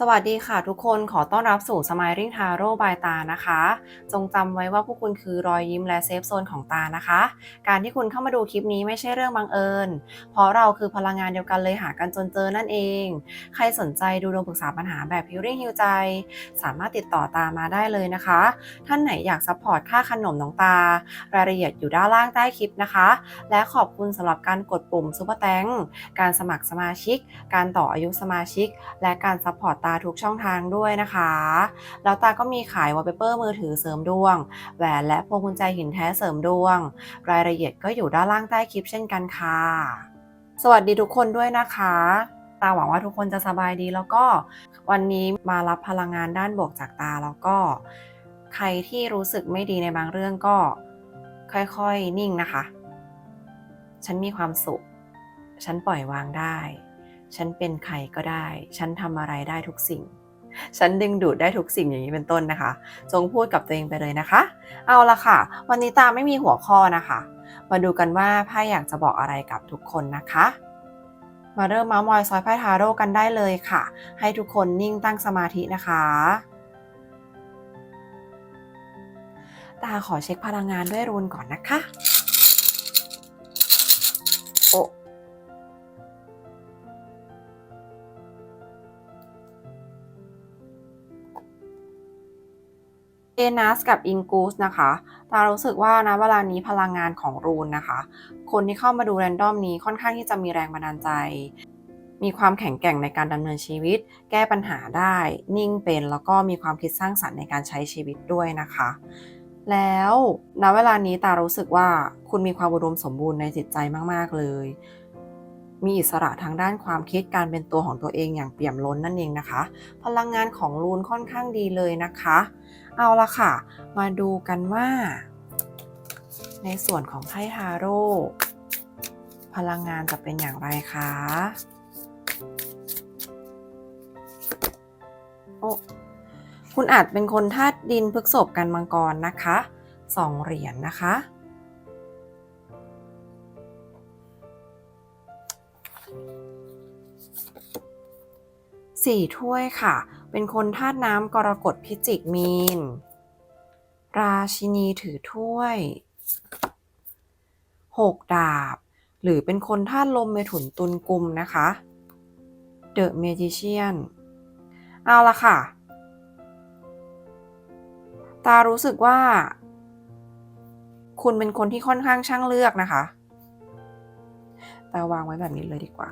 สวัสดีค่ะทุกคนขอต้อนรับสู่ Smiling Tarot by ตานะคะ จงจำไว้ว่าพวกคุณคือรอยยิ้มและเซฟโซนของตานะคะ การที่คุณเข้ามาดูคลิปนี้ไม่ใช่เรื่องบังเอิญ เพราะเราคือพลังงานเดียวกันเลยหากันจนเจอนั่นเอง ใครสนใจดูดวงปรึกษาปัญหาแบบ Healing Heal ใจ สามารถติดต่อตามาได้เลยนะคะ ท่านไหนอยากซัพพอร์ตค่าขนมน้องตา รายละเอียดอยู่ด้านล่างใต้คลิปนะคะ และขอบคุณสำหรับการกดปุ่มซุปเปอร์แตงการสมัครสมาชิก การต่ออายุสมาชิก และการซัพพอร์ตตาทุกช่องทางด้วยนะคะ แล้วตาก็มีขายวอลเปเปอร์มือถือเสริมดวง แหวนและพวงกุญแจหินแท้เสริมดวง รายละเอียดก็อยู่ด้านล่างใต้คลิปเช่นกันค่ะ สวัสดีทุกคนด้วยนะคะตาหวังว่าทุกคนจะสบายดีแล้วก็วันนี้มารับพลังงานด้านบวกจากตาแล้วก็ ใครที่รู้สึกไม่ดีในบางเรื่องก็ค่อยๆนิ่งนะคะ ฉันมีความสุข ฉันปล่อยวางได้ ฉันเป็นใครก็ได้ ฉันทำอะไรได้ทุกสิ่ง ฉันดึงดูดได้ทุกสิ่งอย่างนี้เป็นต้นนะคะ จงพูดกับตัวเองไปเลยนะคะ เอาละค่ะ วันนี้ตาไม่มีหัวข้อนะคะ มาดูกันว่าไพ่อยากจะบอกอะไรกับทุกคนนะคะมาเริ่มมามอยซอยไพ่ทาโร่กันได้เลยค่ะ ให้ทุกคนนิ่งตั้งสมาธินะคะ ตาขอเช็คพลังงานด้วยรูนก่อนนะคะ นัสกับอิงกูสนะคะตารู้สึกว่านะเวลานี้พลังงานของรูนนะคะ คนที่เข้ามาดูแรนดอมนี้ค่อนข้างที่จะมีแรงบันดาลใจ มีความแข็งแกร่งในการดำเนินชีวิต แก้ปัญหาได้ นิ่งเป็นแล้วก็มีความคิดสร้างสรรค์ในการใช้ชีวิตด้วยนะคะ แล้วณเวลานี้ตารู้สึกว่าคุณมีความอุดมสมบูรณ์ในจิตใจมาก ๆ เลย มีอิสระทางด้านความคิดการเป็นตัวของตัวเองอย่างเปี่ยมล้นนั่นเองนะคะ พลังงานของรูนค่อนข้างดีเลยนะคะ เอาละค่ะ มาดูกันว่า ในส่วนของไพ่ทาโร่พลังงานจะเป็นอย่างไรคะโอ้คุณอาจเป็นคนธาตุดินพฤกษบกันมังกรนะคะสองเหรียญนะคะ สี่ถ้วยค่ะ เป็นคนธาตุน้ำกรกฎพิจิกมีน ราชินีถือถ้วยหกดาบ หรือเป็นคนธาตุลมเมถุนตุลกุมนะคะ The Magician เอาละค่ะ ตารู้สึกว่า คุณเป็นคนที่ค่อนข้างช่างเลือกนะคะ ตาวางไว้แบบนี้เลยดีกว่า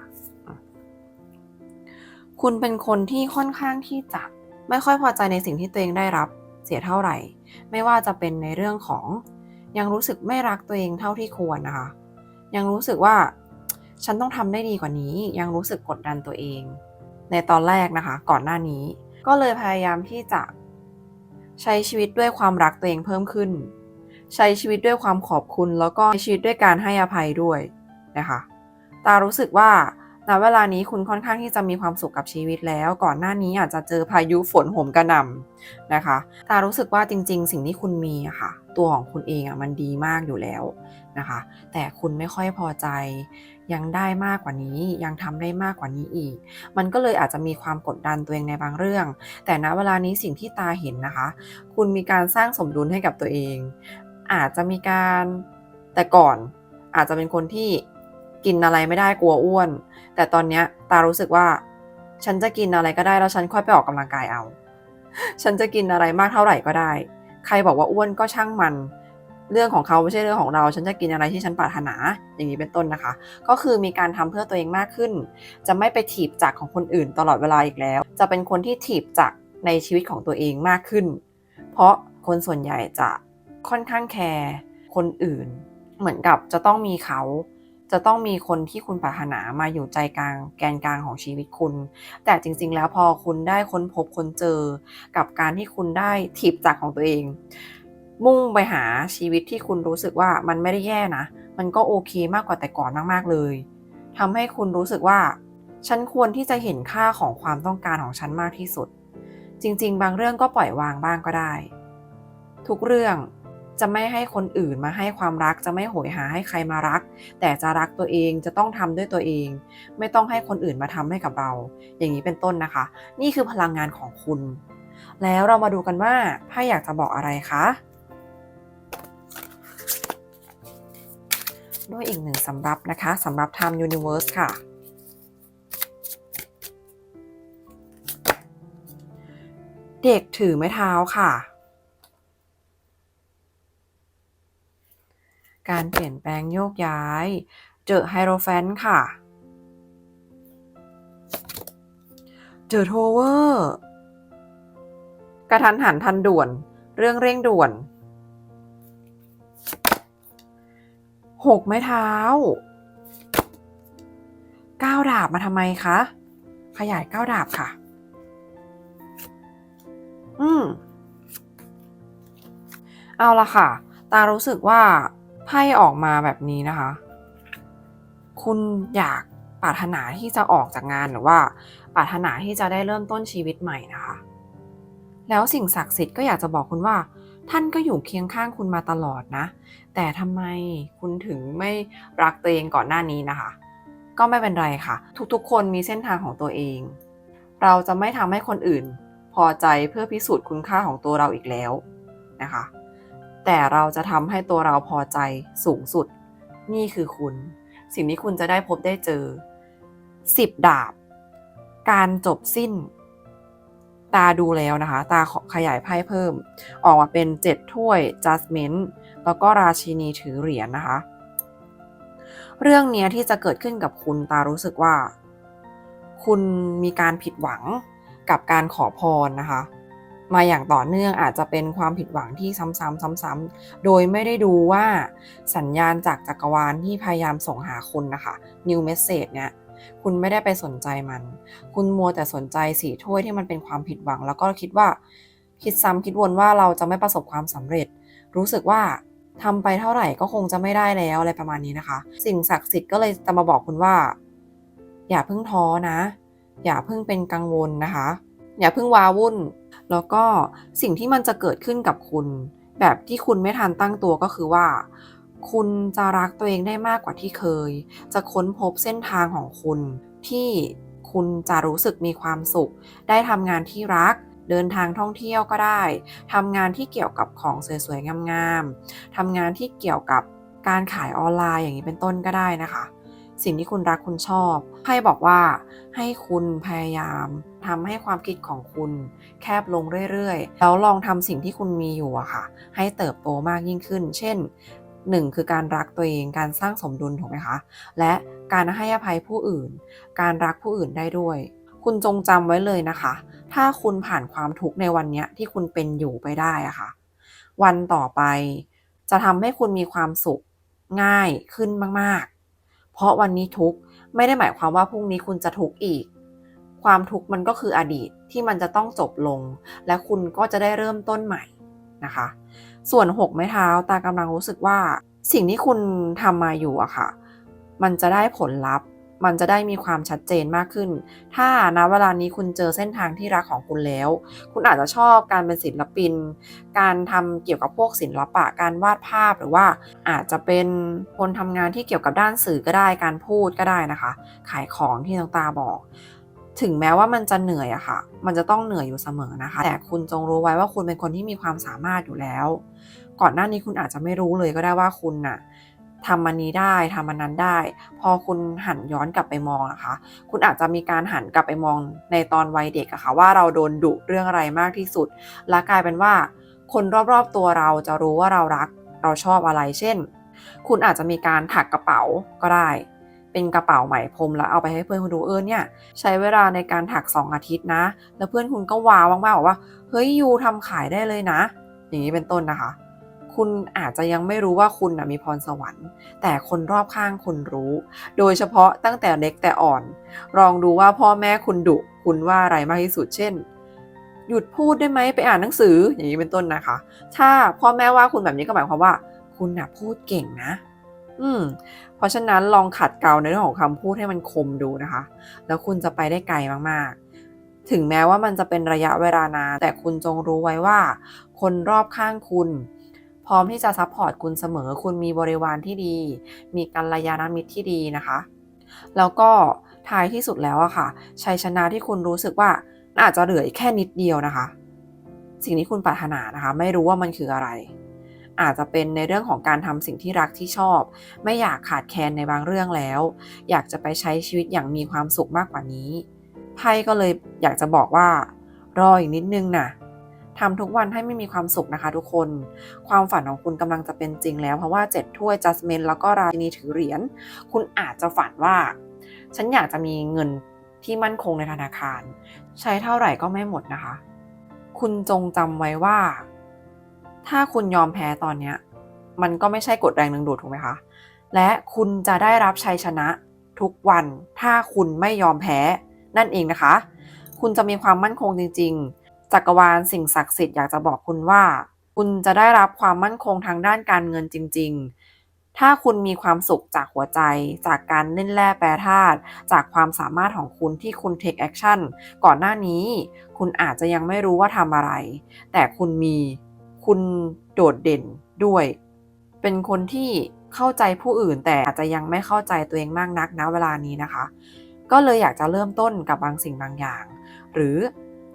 คุณเป็นคนที่ค่อนข้างที่จะไม่ค่อยพอใจในสิ่งที่ตัวเองได้รับเสียเท่าไหร่ ไม่ว่าจะเป็นในเรื่องของยังรู้สึกไม่รักตัวเองเท่าที่ควรนะคะ ยังรู้สึกว่าฉันต้องทำได้ดีกว่านี้ ยังรู้สึกกดดันตัวเอง ในตอนแรกนะคะ ก่อนหน้านี้ ก็เลยพยายามที่จะใช้ชีวิตด้วยความรักตัวเองเพิ่มขึ้น ใช้ชีวิตด้วยความขอบคุณ แล้วก็ใช้ชีวิตด้วยการให้อภัยด้วยนะคะ ตารู้สึกว่า ณเวลานี้คุณค่อนข้างที่จะมีความสุขกับชีวิตแล้ว ก่อนหน้านี้อาจจะเจอพายุฝนโหมกระหน่ำนะคะตารู้สึกว่าจริง ๆ สิ่งที่คุณมีอะค่ะ ตัวของคุณเองอะมันดีมากอยู่แล้วนะคะ แต่คุณไม่ค่อยพอใจ ยังได้มากกว่านี้ ยังทำได้มากกว่านี้อีก มันก็เลยอาจจะมีความกดดันตัวเองในบางเรื่อง แต่ณเวลานี้สิ่งที่ตาเห็นนะคะ คุณมีการสร้างสมดุลให้กับตัวเอง อาจจะมีการแต่ก่อนอาจจะเป็นคนที่กินอะไรไม่ได้กลัวอ้วน แต่ตอนเนี้ยตารู้สึกว่า ฉันจะกินอะไรก็ได้แล้วฉันค่อยไปออกกำลังกายเอา ฉันจะกินอะไรมากเท่าไหร่ก็ได้ ใครบอกว่าอ้วนก็ช่างมัน เรื่องของเขาไม่ใช่เรื่องของเรา ฉันจะกินอะไรที่ฉันปรารถนา อย่างนี้เป็นต้นนะคะ ก็คือมีการทำเพื่อตัวเองมากขึ้น จะไม่ไปถีบจักของคนอื่นตลอดเวลาอีกแล้ว จะเป็นคนที่ถีบจักในชีวิตของตัวเองมากขึ้น เพราะคนส่วนใหญ่จะค่อนข้างแคร์คนอื่น เหมือนกับจะต้องมีเขา จะต้องมีคนที่คุณปรารถนามาอยู่ใจกลางแกนกลางของชีวิตคุณ แต่จริง ๆ แล้วพอคุณได้ค้นพบค้นเจอ กับการที่คุณได้ถีบจักรของตัวเอง มุ่งไปหาชีวิตที่คุณรู้สึกว่ามันไม่ได้แย่นะ มันก็โอเคมากกว่าแต่ก่อนมากๆเลยทำให้คุณรู้สึกว่า ฉันควรที่จะเห็นค่าของความต้องการของฉันมากที่สุด จริง ๆ บางเรื่องก็ปล่อยวางบ้างก็ได้ ทุกเรื่อง จะไม่ให้คนอื่นมาให้ความรัก จะไม่โหยหาให้ใครมารัก แต่จะรักตัวเองจะต้องทำด้วยตัวเอง ไม่ต้องให้คนอื่นมาทำให้กับเรา อย่างนี้เป็นต้นนะคะ นี่คือพลังงานของคุณ แล้วเรามาดูกันว่าไพ่อยากจะบอกอะไรคะด้วยอีกหนึ่งสำรับนะคะสำรับ Time Universe ค่ะ เด็กถือไม้เท้าค่ะ การเปลี่ยนแปลงโยกย้าย เจอไฮโรแฟนค่ะ เจอโทเวอร์กระทันหันทันด่วน เรื่องเร่งด่วนหกไม้เท้าก้าวดาบมาทำไมคะ ขยายก้าวดาบค่ะ อืม เอาละค่ะ ตารู้สึกว่า พ่ออกมาแบบนี้นะคะ คุณอยากปรารถนาที่จะออกจากงานหรือว่าปรารถนาที่จะได้เริ่มต้นชีวิตใหม่นะคะ แล้วสิ่งศักดิ์สิทธิ์ก็อยากจะบอกคุณว่า ท่านก็อยู่เคียงข้างคุณมาตลอดนะ แต่ทำไมคุณถึงไม่รักตัวเองก่อนหน้านี้นะคะ ก็ไม่เป็นไรค่ะ ทุกๆ คนมีเส้นทางของตัวเอง เราจะไม่ทำให้คนอื่น พอใจเพื่อพิสูจน์คุณค่าของตัวเราอีกแล้วนะคะ แต่เราจะทำให้ตัวเราพอใจสูงสุด นี่คือคุณ สิ่งที่คุณจะได้พบได้เจอสิบดาบ การจบสิ้น ตาดูแล้วนะคะ ตาขอขยายไพ่เพิ่ม ออกมาเป็นเจ็ดถ้วย judgment แล้วก็ราชินีถือเหรียญนนะคะ เรื่องเนี้ยที่จะเกิดขึ้นกับคุณตารู้สึกว่า คุณมีการผิดหวังกับการขอพรนะคะ มาอย่างต่อเนื่องอาจจะเป็นความผิดหวังที่ซ้ำๆซ้ำๆโดยไม่ได้ดูว่าสัญญาณจากจักรวาลที่พยายามส่งหาคุณนะคะ new message เนี่ยคุณไม่ได้ไปสนใจมัน คุณมัวแต่สนใจสีถ้วยที่มันเป็นความผิดหวัง แล้วก็คิดว่า คิดซ้ำคิดวนว่าเราจะไม่ประสบความสำเร็จ รู้สึกว่าทำไปเท่าไหร่ก็คงจะไม่ได้แล้วอะไรประมาณนี้นะคะ สิ่งศักดิ์สิทธิ์ก็เลยจะมาบอกคุณว่า อย่าเพิ่งท้อนะ อย่าเพิ่งเป็นกังวลนะคะ อย่าเพิ่งว้าวุ่น แล้วก็สิ่งที่มันจะเกิดขึ้นกับคุณ แบบที่คุณไม่ทันตั้งตัวก็คือว่า คุณจะรักตัวเองได้มากกว่าที่เคย จะค้นพบเส้นทางของคุณ ที่คุณจะรู้สึกมีความสุข ได้ทำงานที่รักเดินทางท่องเที่ยวก็ได้ทำงานที่เกี่ยวกับของสวยๆ งามๆทำงานที่เกี่ยวกับการขายออนไลน์อย่างนี้เป็นต้นก็ได้นะคะ สิ่งที่คุณรักคุณชอบไพ่บอกว่าให้คุณพยายาม ทำให้ความคิดของคุณแคบลงเรื่อยๆ แล้วลองทำสิ่งที่คุณมีอยู่อะค่ะ ให้เติบโตมากยิ่งขึ้น เช่น1คือการรักตัวเองการสร้างสมดุลถูกไหมคะ และการให้อภัยผู้อื่น การรักผู้อื่นได้ด้วย คุณจงจำไว้เลยนะคะ ถ้าคุณผ่านความทุกข์ในวันนี้ที่คุณเป็นอยู่ไปได้อะค่ะ วันต่อไปจะทำให้คุณมีความสุขง่ายขึ้นมากๆ เพราะวันนี้ทุกข์ไม่ได้หมายความว่าพรุ่งนี้คุณจะทุกข์อีก ความทุกข์มันก็คืออดีตที่มันจะต้องจบลง และคุณก็จะได้เริ่มต้นใหม่นะคะ ส่วนหกไม้เท้าตากำลังรู้สึกว่า สิ่งที่คุณทำมาอยู่อะค่ะ มันจะได้ผลลัพธ์ มันจะได้มีความชัดเจนมากขึ้น ถ้าณเวลานี้คุณเจอเส้นทางที่รักของคุณแล้ว คุณอาจจะชอบการเป็นศิลปิน การทำเกี่ยวกับพวกศิลปะ การวาดภาพหรือว่า อาจจะเป็นคนทำงานที่เกี่ยวกับด้านสื่อก็ได้ การพูดก็ได้นะคะ ขายของที่น้องตาบอก ถึงแม้ว่ามันจะเหนื่อยอะค่ะ มันจะต้องเหนื่อยอยู่เสมอนะคะ แต่คุณจงรู้ไว้ว่าคุณเป็นคนที่มีความสามารถอยู่แล้ว ก่อนหน้านี้คุณอาจจะไม่รู้เลยก็ได้ว่าคุณน่ะทำมันนี้ได้ทำมันนั้นได้ พอคุณหันย้อนกลับไปมองนะคะ คุณอาจจะมีการหันกลับไปมองในตอนวัยเด็กอะค่ะว่าเราโดนดุเรื่องอะไรมากที่สุด และกลายเป็นว่า คนรอบๆตัวเราจะรู้ว่าเรารัก เราชอบอะไร เช่น คุณอาจจะมีการถักกระเป๋าก็ได้ เป็นกระเป๋าไหมพรมแล้วเอาไปให้เพื่อนคุณดูเออเนี่ยใช้เวลาในการถัก 2 อาทิตย์นะ แล้วเพื่อนคุณก็ว้าวมากๆบอกว่าเฮ้ยยูทำขายได้เลยนะ อย่างนี้เป็นต้นนะคะ คุณอาจจะยังไม่รู้ว่าคุณนะมีพรสวรรค์ แต่คนรอบข้างคุณรู้ โดยเฉพาะตั้งแต่เล็กแต่อ่อน ลองดูว่าพ่อแม่คุณดุคุณว่าอะไรมากที่สุดเช่นหยุดพูดได้ไหมไปอ่านหนังสืออย่างนี้เป็นต้นนะคะ ถ้าพ่อแม่ว่าคุณแบบนี้ก็หมายความว่า คุณน่ะพูดเก่งนะ อืม เพราะฉะนั้นลองขัดเกลาในเรื่องของคำพูดให้มันคมดูนะคะ แล้วคุณจะไปได้ไกลมากๆ ถึงแม้ว่ามันจะเป็นระยะเวลานาน แต่คุณจงรู้ไว้ว่า คนรอบข้างคุณ พร้อมที่จะซัพพอร์ตคุณเสมอ คุณมีบริวารที่ดี มีกัลยาณมิตรที่ดีนะคะ แล้วก็ท้ายที่สุดแล้วอะค่ะ ชัยชนะที่คุณรู้สึกว่าอาจจะเหลืออีกแค่นิดเดียวนะคะ สิ่งที่คุณปรารถนานะคะ ไม่รู้ว่ามันคืออะไร อาจจะเป็นในเรื่องของการทำสิ่งที่รักที่ชอบ ไม่อยากขาดแคลนในบางเรื่องแล้ว อยากจะไปใช้ชีวิตอย่างมีความสุขมากกว่านี้ไพ่ก็เลยอยากจะบอกว่า รออีกนิดนึงนะทำทุกวันให้ไม่มีความสุขนะคะทุกคน ความฝันของคุณกำลังจะเป็นจริงแล้ว เพราะว่าเจ็ดถ้วยจัสเมนแล้วก็ราชินีถือเหรียญคุณอาจจะฝันว่า ฉันอยากจะมีเงินที่มั่นคงในธนาคาร ใช้เท่าไหร่ก็ไม่หมดนะคะ คุณจงจำไว้ว่า ถ้าคุณยอมแพ้ตอนเนี้ยมันก็ไม่ใช่กฎแรงดึงดูดถูกไหมคะ และคุณจะได้รับชัยชนะทุกวันถ้าคุณไม่ยอมแพ้นั่นเองนะคะ คุณจะมีความมั่นคงจริง ๆ จักรวาลสิ่งศักดิ์สิทธิ์อยากจะบอกคุณว่า คุณจะได้รับความมั่นคงทางด้านการเงินจริง ๆ ถ้าคุณมีความสุขจากหัวใจ จากการเล่นแร่แปรธาตุจากความสามารถของคุณที่คุณ take action ก่อนหน้านี้ คุณอาจจะยังไม่รู้ว่าทำอะไร แต่คุณมี คุณโดดเด่นด้วย เป็นคนที่เข้าใจผู้อื่นแต่อาจจะยังไม่เข้าใจตัวเองมากนักนะเวลานี้นะคะ ก็เลยอยากจะเริ่มต้นกับบางสิ่งบางอย่าง หรือ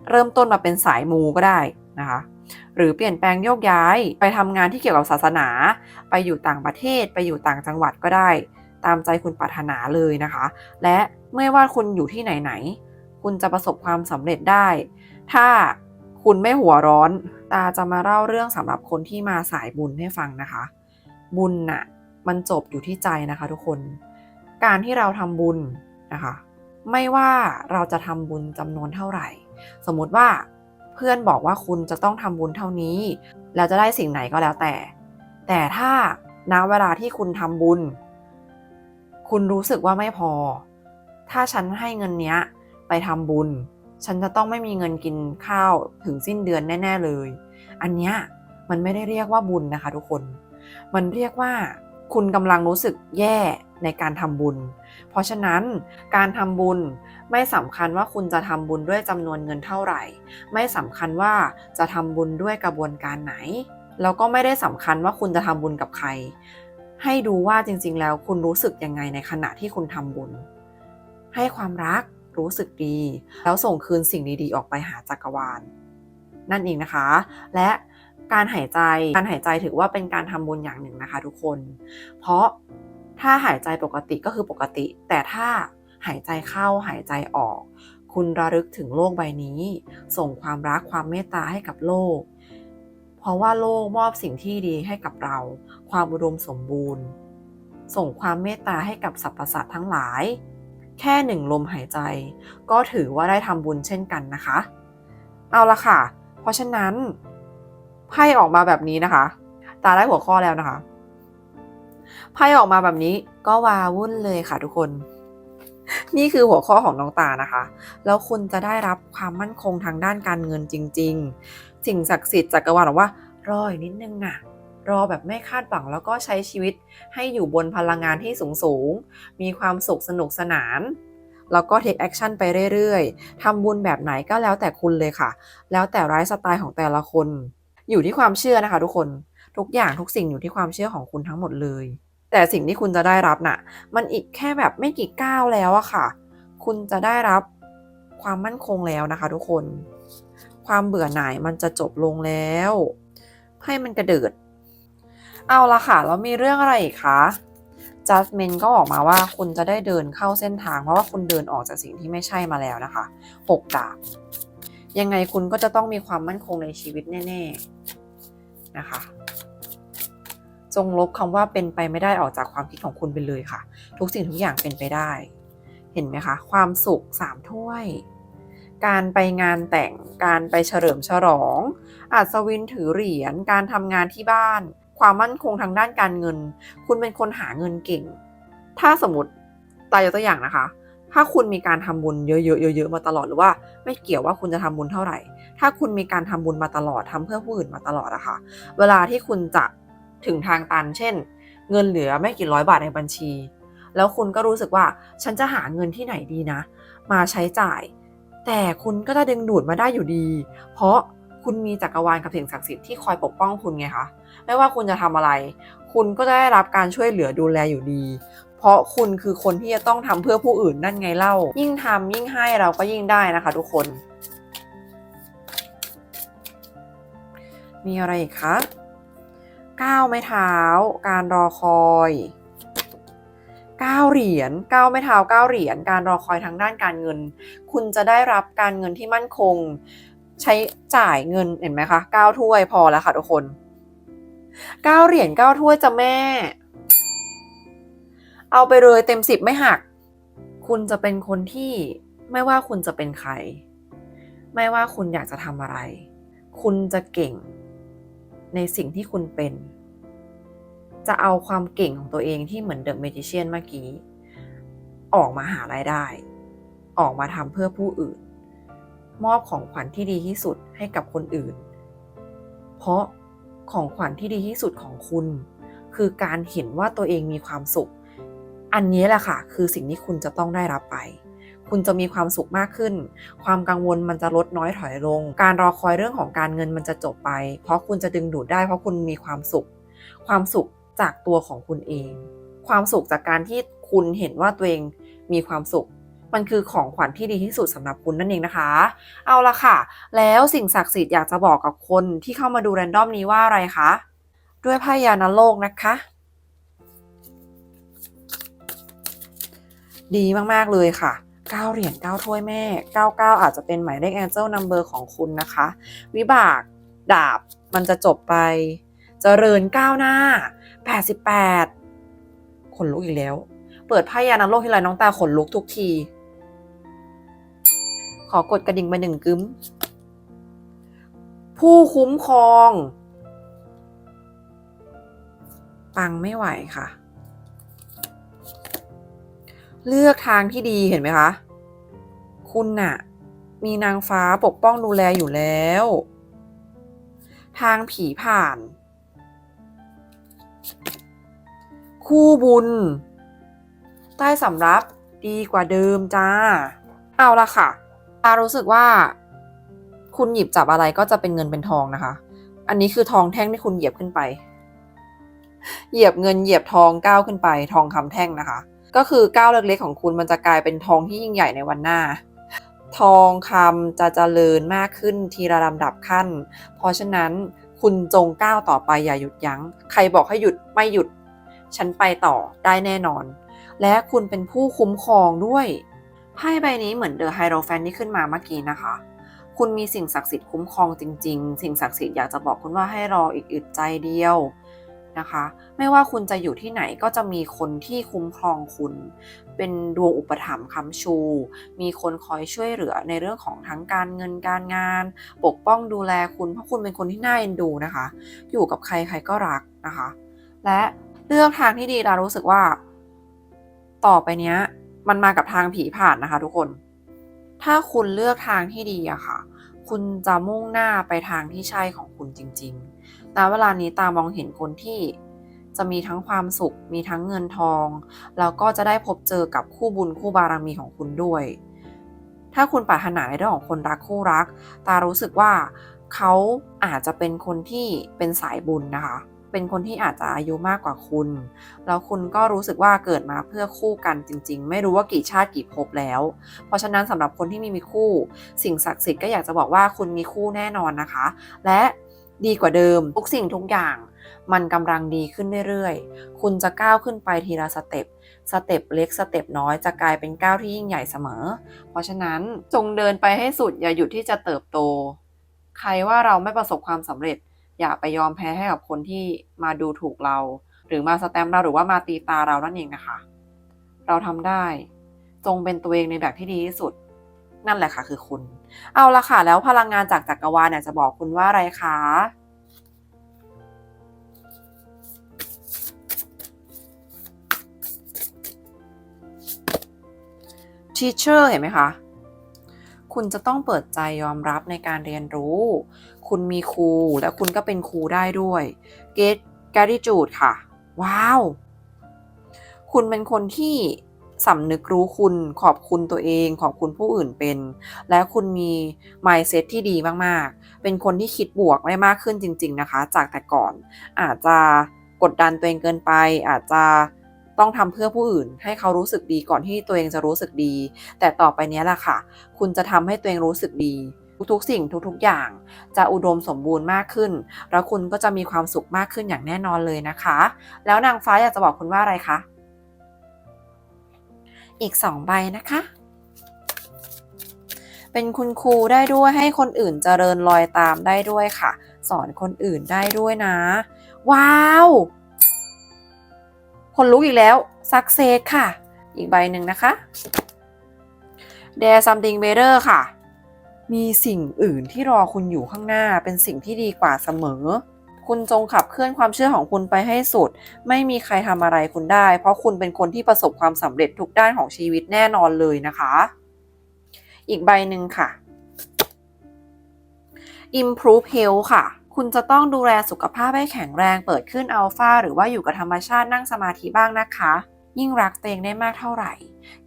เริ่มต้นมาเป็นสายมูก็ได้นะคะหรือเปลี่ยนแปลงโยกย้ายไปทำงานที่เกี่ยวกับศาสนา ไปอยู่ต่างประเทศ ไปอยู่ต่างจังหวัดก็ได้ ตามใจคุณปรารถนาเลยนะคะ และไม่ว่าคุณอยู่ที่ไหนๆคุณจะประสบความสำเร็จได้ ถ้าคุณไม่หัวร้อน ตาจะมาเล่าเรื่องสำหรับคนที่มาสายบุญให้ฟังนะคะ บุญน่ะมันจบอยู่ที่ใจนะคะ ทุกคน การที่เราทำบุญนะคะ ไม่ว่าเราจะทำบุญจำนวนเท่าไหร่ สมมุติว่าเพื่อนบอกว่าคุณจะต้องทำบุญเท่านี้ แล้วจะได้สิ่งไหนก็แล้วแต่ แต่ถ้าณเวลาที่คุณทำบุญ คุณรู้สึกว่าไม่พอ ถ้าฉันให้เงินเนี้ยไปทำบุญ ฉันจะต้องไม่มีเงินกินข้าวถึงสิ้นเดือนแน่ ๆเลย อันเนี้ยมันไม่ได้เรียกว่าบุญนะคะทุกคน มันเรียกว่าคุณกำลังรู้สึกแย่ในการทำบุญ เพราะฉะนั้นการทำบุญไม่สำคัญว่าคุณจะทำบุญด้วยจำนวนเงินเท่าไหร่ ไม่สำคัญว่าจะทำบุญด้วยกระบวนการไหน แล้วก็ไม่ได้สำคัญว่าคุณจะทำบุญกับใคร ให้ดูว่าจริงๆ แล้วคุณรู้สึกยังไงในขณะที่คุณทำบุญ ให้ความรัก รู้สึกดี แล้วส่งคืนสิ่งดีๆ ออกไปหาจักรวาล นั่นเองนะคะ และการหายใจ การหายใจถือว่าเป็นการทำบุญอย่างหนึ่งนะคะ ทุกคน เพราะถ้าหายใจปกติก็คือปกติ แต่ถ้าหายใจเข้าหายใจออก คุณระลึกถึงโลกใบนี้ ส่งความรักความเมตตาให้กับโลก เพราะว่าโลกมอบสิ่งที่ดีให้กับเรา ความอุดมสมบูรณ์ ส่งความเมตตาให้กับสรรพสัตว์ทั้งหลาย แค่หนึ่งลมหายใจ ก็ถือว่าได้ทำบุญเช่นกันนะคะ เอาละค่ะ เพราะฉะนั้นไพ่ออกมาแบบนี้นะคะ ตาได้หัวข้อแล้วนะคะไพ่ออกมาแบบนี้ก็วาวุ่นเลยค่ะทุกคน นี่คือหัวข้อของน้องตานะคะ แล้วคุณจะได้รับความมั่นคงทางด้านการเงินจริง ๆ สิ่งศักดิ์สิทธิ์จักรวาลบอกว่ารออีกนิดนึงนะ รอแบบไม่คาดหวังแล้วก็ใช้ชีวิตให้อยู่บนพลังงานที่สูงๆมีความสุขสนุกสนาน แล้วก็ take action ไปเรื่อยๆทำบุญแบบไหนก็แล้วแต่คุณเลยค่ะ แล้วแต่ไลฟ์สไตล์ของแต่ละคน อยู่ที่ความเชื่อนะคะ ทุกคน ทุกอย่างทุกสิ่งอยู่ที่ความเชื่อของคุณทั้งหมดเลย แต่สิ่งที่คุณจะได้รับน่ะ มันอีกแค่แบบไม่กี่ก้าวแล้วอะค่ะ คุณจะได้รับความมั่นคงแล้วนะคะ ทุกคน ความเบื่อหน่ายมันจะจบลงแล้ว ให้มันกระเดิด เอาละค่ะ แล้วมีเรื่องอะไรอีกคะ judgment ก็ออกมาว่าคุณจะได้เดินเข้าเส้นทาง เพราะว่าคุณเดินออกจากสิ่งที่ไม่ใช่มาแล้วนะคะหกดาบยังไงคุณก็จะต้องมีความมั่นคงในชีวิตแน่ ๆนะคะ จงลบคำว่าเป็นไปไม่ได้ออกจากความคิดของคุณไปเลยค่ะ ทุกสิ่งทุกอย่างเป็นไปได้ เห็นไหมคะ ความสุขสามถ้วย การไปงานแต่งการไปเฉลิมฉลอง อัศวินถือเหรียญการทำงานที่บ้าน ความมั่นคงทางด้านการเงิน คุณเป็นคนหาเงินเก่ง ถ้าสมมติตายกตัวอย่างนะคะ ถ้าคุณมีการทำบุญเยอะๆเยอะๆมาตลอดหรือว่า ไม่เกี่ยวว่าคุณจะทำบุญเท่าไหร่ ถ้าคุณมีการทำบุญมาตลอดทำเพื่อผู้อื่นมาตลอดอะคะ เวลาที่คุณจะถึงทางตัน เช่น เงินเหลือไม่กี่ร้อยบาทในบัญชี แล้วคุณก็รู้สึกว่าฉันจะหาเงินที่ไหนดีนะ มาใช้จ่าย แต่คุณก็จะดึงดูดมาได้อยู่ดี เพราะคุณมีจักรวาลกับสิ่งศักดิ์สิทธิ์ที่คอยปกป้องคุณไงคะ ไม่ว่าคุณจะทำอะไร คุณก็จะได้รับการช่วยเหลือดูแลอยู่ดี เพราะคุณคือคนที่จะต้องทำเพื่อผู้อื่นนั่นไงเล่า ยิ่งทำยิ่งให้เราก็ยิ่งได้นะคะ ทุกคน มีอะไรอีกคะก้าวไม้เท้า การรอคอยก้าเหรียญก้าไม้เท้าก้าเหรียญการรอคอยทางด้านการเงิน คุณจะได้รับการเงินที่มั่นคง ใช้จ่ายเงินเห็นไหมคะก้าถ้วยพอแล้วค่ะทุกคน ก้าเหรียญเก้าถ้วยจะแม่ เอาไปเลยเต็มสิบไม่หัก คุณจะเป็นคนที่ไม่ว่าคุณจะเป็นใคร ไม่ว่าคุณอยากจะทำอะไร คุณจะเก่ง ในสิ่งที่คุณเป็น จะเอาความเก่งของตัวเองที่เหมือนเดอะเมจิเชียนเมื่อกี้ ออกมาหารายได้ ออกมาทำเพื่อผู้อื่น มอบของขวัญที่ดีที่สุดให้กับคนอื่น เพราะ ของขวัญที่ดีที่สุดของคุณ คือการเห็นว่าตัวเองมีความสุข อันนี้แหละค่ะ คือสิ่งที่คุณจะต้องได้รับไป คุณจะมีความสุขมากขึ้น ความกังวลมันจะลดน้อยถอยลง การรอคอยเรื่องของการเงินมันจะจบไป เพราะคุณจะดึงดูดได้เพราะคุณมีความสุข ความสุขจากตัวของคุณเอง ความสุขจากการที่คุณเห็นว่าตัวเองมีความสุข มันคือของขวัญที่ดีที่สุดสำหรับคุณนั่นเองนะคะ เอาละค่ะ แล้วสิ่งศักดิ์สิทธิ์อยากจะบอกกับคนที่เข้ามาดูแรนดอมนี้ว่าอะไรคะ ด้วยพยานโลกนะคะ ดีมากๆเลยค่ะ9เหรียญ9ถ้วยแม่ 99 อาจจะเป็นหมายเลข Angel Number ของคุณนะคะ วิบากดาบมันจะจบไปจเจริญก้าวหน้า 88ขนลุกอีกแล้ว เปิดไพ่ยานาโลกทีไรน้องตาขนลุกทุกที ขอกดกระดิ่งมาหนึ่งกึ้ม ผู้คุ้มครอง ปังไม่ไหวค่ะ เลือกทางที่ดีเห็นไหมคะ คุณน่ะ มีนางฟ้าปกป้องดูแลอยู่แล้ว ทางผีผ่าน คู่บุญ ใต้สำรับดีกว่าเดิมจ้า เอาละค่ะ ตารู้สึกว่า คุณหยิบจับอะไรก็จะเป็นเงินเป็นทองนะคะ อันนี้คือทองแท่งที่คุณเหยียบขึ้นไป เหยียบเงินเหยียบทองก้าวขึ้นไป ทองคำแท่งนะคะ ก็คือก้าวเล็กๆของคุณมันจะกลายเป็นทองที่ยิ่งใหญ่ในวันหน้า ทองคำจะเจริญมากขึ้นทีละลำดับขั้น เพราะฉะนั้นคุณจงก้าวต่อไปอย่าหยุดยัง้ง ใครบอกให้หยุดไม่หยุด ฉันไปต่อได้แน่นอน และคุณเป็นผู้คุ้มครองด้วย ไพ่ใบนี้เหมือนเดอะไฮโรแฟนที่ขึ้นมาเมื่อกี้นะคะ คุณมีสิ่งศักดิ์สิทธิ์คุ้มครองจริง ๆ สิ่งศักดิ์สิทธิ์อยากจะบอกคุณว่าให้รออีกอึดใจเดียวนะคะ ไม่ว่าคุณจะอยู่ที่ไหนก็จะมีคนที่คุ้มครองคุณ เป็นดวงอุปถัมภ์ค้ำชู มีคนคอยช่วยเหลือในเรื่องของทั้งการเงินการงาน ปกป้องดูแลคุณเพราะคุณเป็นคนที่น่าเอ็นดูนะคะ อยู่กับใครใครก็รักนะคะ และเลือกทางที่ดีเรารู้สึกว่า ต่อไปเนี้ย มันมากับทางผีผ่านนะคะ ทุกคน ถ้าคุณเลือกทางที่ดีอะค่ะ คุณจะมุ่งหน้าไปทางที่ใช่ของคุณจริงๆณเวลานี้ตามองเห็นคนที่จะมีทั้งความสุข มีทั้งเงินทอง แล้วก็จะได้พบเจอกับคู่บุญคู่บารมีของคุณด้วย ถ้าคุณปรารถนาในเรื่องของคนรักคู่รัก ตารู้สึกว่าเขาอาจจะเป็นคนที่เป็นสายบุญนะคะ เป็นคนที่อาจจะอายุมากกว่าคุณ แล้วคุณก็รู้สึกว่าเกิดมาเพื่อคู่กันจริง ๆ ไม่รู้ว่ากี่ชาติกี่ภพแล้ว เพราะฉะนั้นสำหรับคนที่มีมีคู่ สิ่งศักดิ์สิทธิ์ก็อยากจะบอกว่าคุณมีคู่แน่นอนนะคะ และดีกว่าเดิมทุกสิ่งทุกอย่าง มันกำลังดีขึ้นเรื่อยๆ คุณจะก้าวขึ้นไปทีละสเต็ปสเต็ปเล็กสเต็ปน้อยจะกลายเป็นก้าวที่ยิ่งใหญ่เสมอ เพราะฉะนั้นจงเดินไปให้สุดอย่าหยุดที่จะเติบโต ใครว่าเราไม่ประสบความสำเร็จ อย่าไปยอมแพ้ให้กับคนที่มาดูถูกเรา หรือมาสแตมเราหรือว่ามาตีตาเรานั่นเองนะคะ เราทำได้จงเป็นตัวเองในแบบที่ดีที่สุด นั่นแหละค่ะคือคุณ เอาละค่ะ แล้วพลังงานจากจักรวาลเนี่ยจะบอกคุณว่าอะไรคะ Teacher เห็นไหมคะ คุณจะต้องเปิดใจยอมรับในการเรียนรู้ คุณมีครูและคุณก็เป็นครูได้ด้วย Get Gratitude ค่ะ ว้าว คุณเป็นคนที่สำนึกรู้คุณขอบคุณตัวเอง ขอบคุณผู้อื่นเป็น และคุณมี mindset ที่ดีมาก ๆ เป็นคนที่คิดบวกได้มากขึ้นจริง ๆ นะคะ จากแต่ก่อน อาจจะกดดันตัวเองเกินไป อาจจะต้องทำเพื่อผู้อื่น ให้เขารู้สึกดีก่อนที่ตัวเองจะรู้สึกดี แต่ต่อไปนี้แหละค่ะ คุณจะทำให้ตัวเองรู้สึกดี ทุกๆ สิ่งทุกๆ อย่าง จะอุดมสมบูรณ์มากขึ้น แล้วคุณก็จะมีความสุขมากขึ้นอย่างแน่นอนเลยนะคะ แล้วนางฟ้าอยากจะบอกคุณว่าอะไรคะ อีกสองใบนะคะ เป็นคุณครูได้ด้วยให้คนอื่นเจริญรอยตามได้ด้วยค่ะ สอนคนอื่นได้ด้วยนะ ว้าวคนลุกอีกแล้วสักเซสค่ะ อีกใบหนึ่งนะคะ There something better ค่ะ มีสิ่งอื่นที่รอคุณอยู่ข้างหน้าเป็นสิ่งที่ดีกว่าเสมอ คุณจงขับเคลื่อนความเชื่อของคุณไปให้สุด ไม่มีใครทำอะไรคุณได้ เพราะคุณเป็นคนที่ประสบความสำเร็จทุกด้านของชีวิตแน่นอนเลยนะคะ อีกใบหนึ่งค่ะ improve health ค่ะคุณจะต้องดูแลสุขภาพให้แข็งแรง เปิดขึ้นอัลฟาหรือว่าอยู่กับธรรมชาตินั่งสมาธิบ้างนะคะ ยิ่งรักตัวเองได้มากเท่าไหร่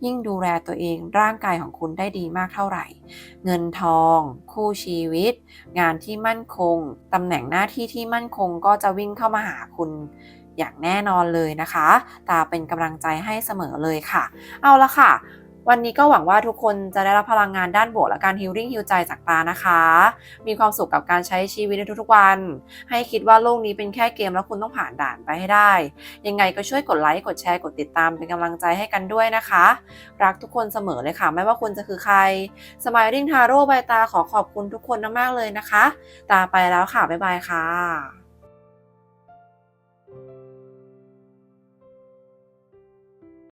ยิ่งดูแลตัวเองร่างกายของคุณได้ดีมากเท่าไหร่ เงินทอง คู่ชีวิต งานที่มั่นคงตำแหน่งหน้าที่ที่มั่นคงก็จะวิ่งเข้ามาหาคุณอย่างแน่นอนเลยนะคะ ตาเป็นกำลังใจให้เสมอเลยค่ะ เอาละค่ะ วันนี้ก็หวังว่าทุกคนจะได้รับพลังงานด้านบวกและการฮิลลิ่งฮิลใจจากตานะคะ มีความสุขกับการใช้ชีวิตในทุกๆวัน ให้คิดว่าโลกนี้เป็นแค่เกมแล้วคุณต้องผ่านด่านไปให้ได้ ยังไงก็ช่วยกดไลค์กดแชร์กดติดตามเป็นกำลังใจให้กันด้วยนะคะ รักทุกคนเสมอเลยค่ะ ไม่ว่าคุณจะคือใคร Smiling Taro ใบตาขอขอบคุณทุกคนมากๆเลยนะคะ ตาไปแล้วค่ะบ๊ายบายค่ะ